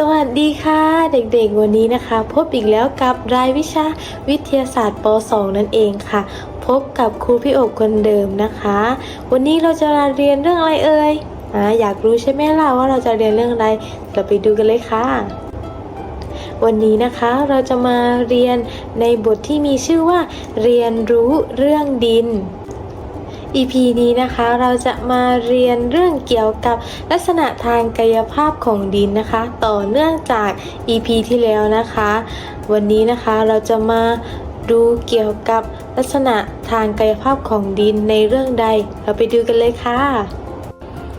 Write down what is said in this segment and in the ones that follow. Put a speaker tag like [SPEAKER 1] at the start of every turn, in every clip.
[SPEAKER 1] สวัสดีค่ะ เด็กๆ วันนี้นะคะ พบอีกแล้วกับรายวิชาวิทยาศาสตร์ป .2 นั่นเองค่ะ พบกับครูพี่อบคนเดิมนะคะ วันนี้เราจะเรียนเรื่องอะไรเอ่ยออยากรู้ใช่ไหมล่ะว่าเราจะเรียนเรื่องอะไร เราไปดูกันเลยค่ะ วันนี้นะคะเราจะมาเรียนในบทที่มีชื่อว่า เรียนรู้เรื่องดิน EP นี้นะคะเราจะมาเรียนเรื่องเกี่ยวกับลักษณะทางกายภาพของดินนะคะ ต่อเนื่องจาก EP ที่แล้วนะคะ วันนี้นะคะเราจะมาดูเกี่ยวกับลักษณะทางกายภาพของดินในเรื่องใด เราไปดูกันเลยค่ะ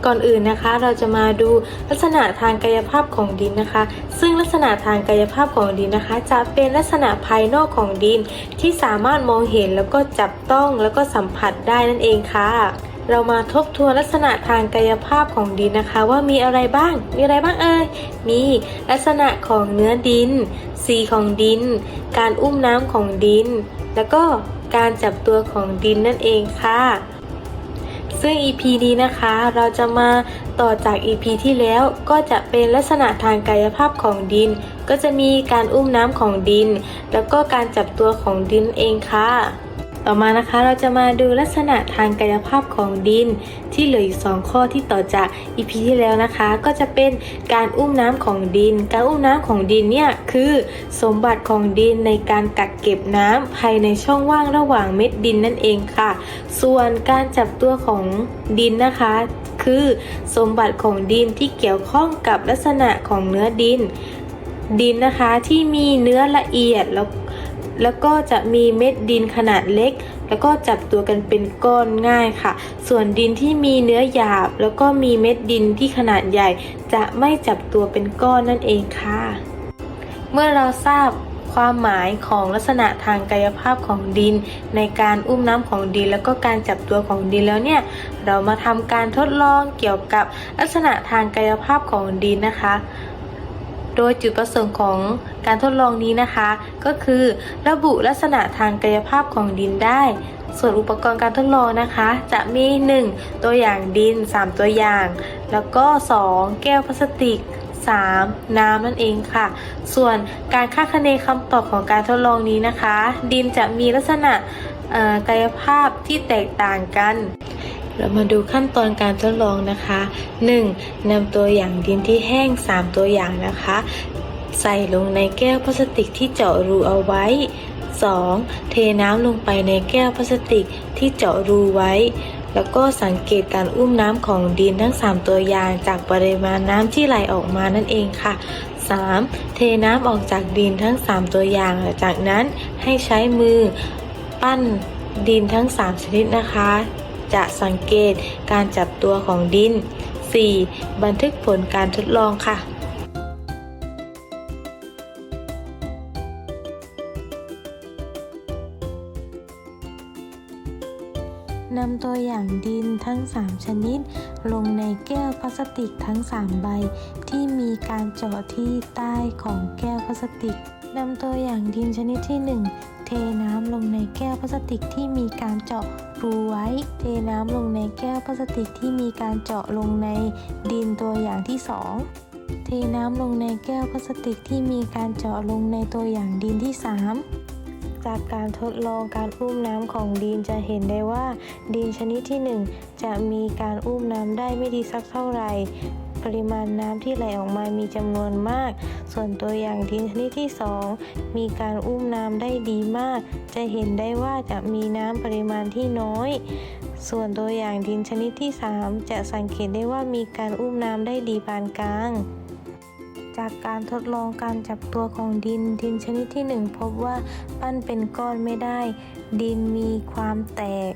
[SPEAKER 1] ก่อนอื่นนะคะเราจะมาดูลักษณะทางกายภาพของดินนะคะ ซึ่งลักษณะทางกายภาพของดินนะคะ จะเป็นลักษณะภายนอกของดิน ที่สามารถมองเห็นแล้วก็จับต้องแล้วก็สัมผัสได้นั่นเองค่ะ เรามาทบทวนลักษณะทางกายภาพของดินนะคะ ว่ามีอะไรบ้าง มีอะไรบ้างเอ่ยมีลักษณะของเนื้อดิน สีของดิน การอุ้มน้ำของดิน แล้วก็การจับตัวของดินนั่นเองค่ะ ซึ่ง EP นี้นะคะเราจะมาต่อจาก EP ที่แล้วก็จะเป็นลักษณะทางกายภาพของดิน ก็จะมีการอุ้มน้ำของดิน แล้วก็การจับตัวของดินเองค่ะ ต่อมานะคะเราจะมาดูลักษณะทางกายภาพของดิน ที่เหลืออีก 2 ข้อที่ต่อจาก EP ที่แล้วนะคะ ก็จะเป็นการอุ้มน้ำของดิน การอุ้มน้ำของดินเนี่ยคือสมบัติของดินในการกักเก็บน้ำภายในช่องว่างระหว่างเม็ดดินนั่นเองค่ะ ส่วนการจับตัวของดินนะคะ คือสมบัติของดินที่เกี่ยวข้องกับลักษณะของเนื้อดิน ดินนะคะที่มีเนื้อละเอียดแล้ว แล้วก็จะมีเม็ดดินขนาดเล็ก แล้วก็จับตัวกันเป็นก้อนง่ายค่ะ ส่วนดินที่มีเนื้อหยาบ แล้วก็มีเม็ดดินที่ขนาดใหญ่ จะไม่จับตัวเป็นก้อนนั่นเองค่ะ เมื่อเราทราบความหมายของลักษณะทางกายภาพของดิน ในการอุ้มน้ำของดิน แล้วก็การจับตัวของดินแล้วเนี่ย เรามาทำการทดลองเกี่ยวกับลักษณะทางกายภาพของดินนะคะ โดยจุดประสงค์ของการทดลองนี้นะคะ ก็คือระบุลักษณะทางกายภาพของดินได้ ส่วนอุปกรณ์การทดลองนะคะ จะมี 1 ตัวอย่างดิน 3 ตัวอย่าง แล้วก็ 2 แก้วพลาสติก 3. น้ำนั่นเองค่ะ ส่วนการคาดคะเนคำตอบของการทดลองนี้นะคะ ดินจะมีลักษณะกายภาพที่แตกต่างกัน เรามาดูขั้นตอนการทดลองนะคะ 1. นำตัวอย่างดินที่แห้ง 3 ตัวอย่างนะคะ ใส่ลงในแก้วพลาสติกที่เจาะรูเอาไว้ 2. เทน้ำลงไปในแก้วพลาสติกที่เจาะรูไว้ แล้วก็สังเกตการอุ้มน้ำของดินทั้ง 3 ตัวอย่างจากปริมาณน้ำที่ไหลออกมานั่นเองค่ะ 3. เทน้ำออกจากดินทั้ง 3 ตัวอย่าง จากนั้นให้ใช้มือปั้นดินทั้ง 3 ชนิดนะคะ จะสังเกตการจับตัวของดิน 4. บันทึกผลการทดลองค่ะ
[SPEAKER 2] นำตัวอย่างดินทั้ง 3 ชนิด ลงในแก้วพลาสติกทั้ง 3 ใบ ที่มีการเจาะที่ใต้ของแก้วพลาสติกนำตัวอย่างดินชนิดที่ 1 เทน้ำลงในแก้วพลาสติกที่มีการเจาะรูไว้ เทน้ำลงในแก้วพลาสติกที่มีการเจาะลงในดินตัวอย่างที่ 2เทน้ำลงในแก้วพลาสติกที่มีการเจาะลงในตัวอย่างดินที่ 3 จากการทดลองการอุ้มน้ำของดินจะเห็นได้ว่า ดินชนิดที่ 1 จะมีการอุ้มน้ำได้ไม่ดีสักเท่าไหร่ ปริมาณน้ำที่ไหลออกมามีจำนวนมาก ส่วนตัวอย่างดินชนิดที่ 2 มีการอุ้มน้ำได้ดีมาก จะเห็นได้ว่าจะมีน้ำปริมาณที่น้อย ส่วนตัวอย่างดินชนิดที่ 3 จะสังเกตได้ว่ามีการอุ้มน้ำได้ดีปานกลางจากการทดลองการจับตัวของดิน ดินชนิดที่ 1 พบว่าปั้นเป็นก้อนไม่ได้ ดินมีความแตก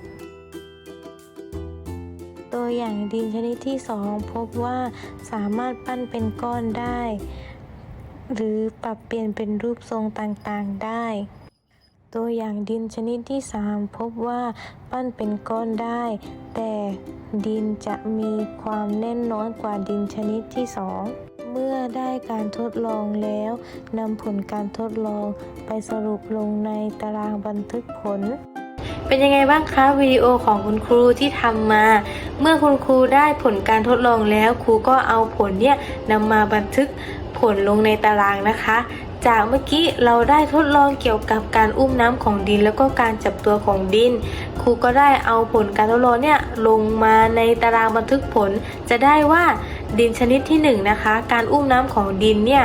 [SPEAKER 2] อย่างดินชนิดที่ 2 พบว่าสามารถปั้นเป็นก้อนได้ หรือปรับเปลี่ยนเป็นรูปทรงต่างๆได้ ตัวอย่างดินชนิดที่ 3 พบว่าปั้นเป็นก้อนได้ แต่ดินจะมีความแน่นน้อยกว่าดินชนิดที่ 2เมื่อได้การทดลองแล้วนำผลการทดลองไปสรุปลงในตารางบันทึกผล
[SPEAKER 1] เป็นยังไงบ้างคะวิดีโอของคุณครูที่ทำมา เมื่อคุณครูได้ผลการทดลองแล้ว ครูก็เอาผลเนี่ยนำมาบันทึกผลลงในตารางนะคะ จากเมื่อกี้เราได้ทดลองเกี่ยวกับการอุ้มน้ำของดิน แล้วก็การจับตัวของดิน ครูก็ได้เอาผลการทดลองเนี่ยลงมาในตารางบันทึกผล จะได้ว่าดินชนิดที่หนึ่งนะคะ การอุ้มน้ำของดินเนี่ย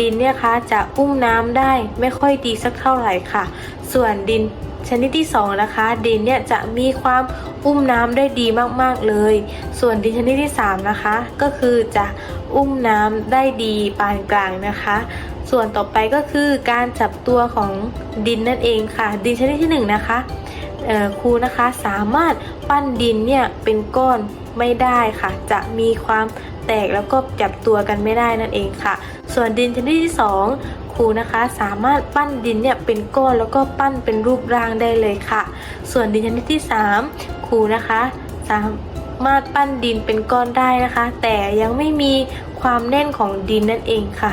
[SPEAKER 1] ดินเนี่ยคะจะอุ้มน้ำได้ไม่ค่อยดีสักเท่าไหร่ค่ะ ส่วนดิน ชนิดที่สองนะคะ ดินเนี่ยจะมีความอุ้มน้ำได้ดีมากๆเลย ส่วนดินชนิดที่สามนะคะ ก็คือจะอุ้มน้ำได้ดีปานกลางนะคะ ส่วนต่อไปก็คือการจับตัวของดินนั่นเองค่ะ ดินชนิดที่หนึ่งนะคะครูนะคะสามารถปั้นดินเนี่ยเป็นก้อนไม่ได้ค่ะ จะมีความแตกแล้วก็จับตัวกันไม่ได้นั่นเองค่ะ ส่วนดินชนิดที่สอง รูนะคะ สามารถปั้นดินเนี่ยเป็นก้อนแล้วก็ปั้นเป็นรูปร่างได้เลยค่ะ ส่วนดินชนิดที่สามครูนะคะสามารถปั้นดินเป็นก้อนได้นะคะ แต่ยังไม่มีความแน่นของดินนั่นเองค่ะ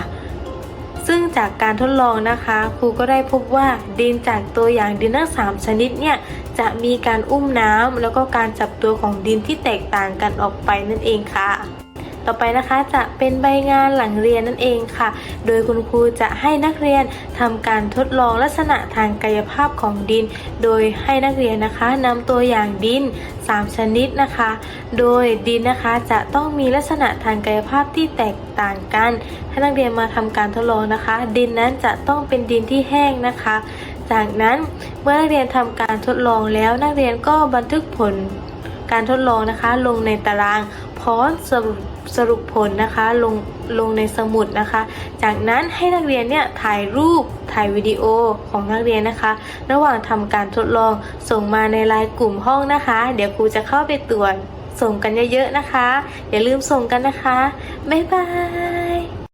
[SPEAKER 1] ซึ่งจากการทดลองนะคะครูก็ได้พบว่าดินจากตัวอย่างดินทั้งสามชนิดเนี่ยจะมีการอุ้มน้ำแล้วก็การจับตัวของดินที่แตกต่างกันออกไปนั่นเองค่ะ ต่อไปนะคะ จะเป็นใบงานหลังเรียนนั่นเองค่ะ โดยคุณครูจะให้นักเรียนทำการทดลองลักษณะทางกายภาพของดิน โดยให้นักเรียนนะคะนำตัวอย่างดิน 3 ชนิดนะคะ โดยดินนะคะจะต้องมีลักษณะทางกายภาพที่แตกต่างกันให้นักเรียนมาทำการทดลองนะคะ ดินนั้นจะต้องเป็นดินที่แห้งนะคะ จากนั้นเมื่อนักเรียนทำการทดลองแล้วนักเรียนก็บันทึกผลการทดลองนะคะ ลงในตารางพร้อมสรุป สรุปผลนะคะลงลงในสมุดนะคะ จากนั้นให้นักเรียนเนี่ยถ่ายรูปถ่ายวิดีโอของนักเรียนนะคะ ระหว่างทำการทดลองส่งมาในไลน์กลุ่มห้องนะคะ เดี๋ยวครูจะเข้าไปตรวจส่งกันเยอะๆนะคะ อย่าลืมส่งกันนะคะ บ๊ายบาย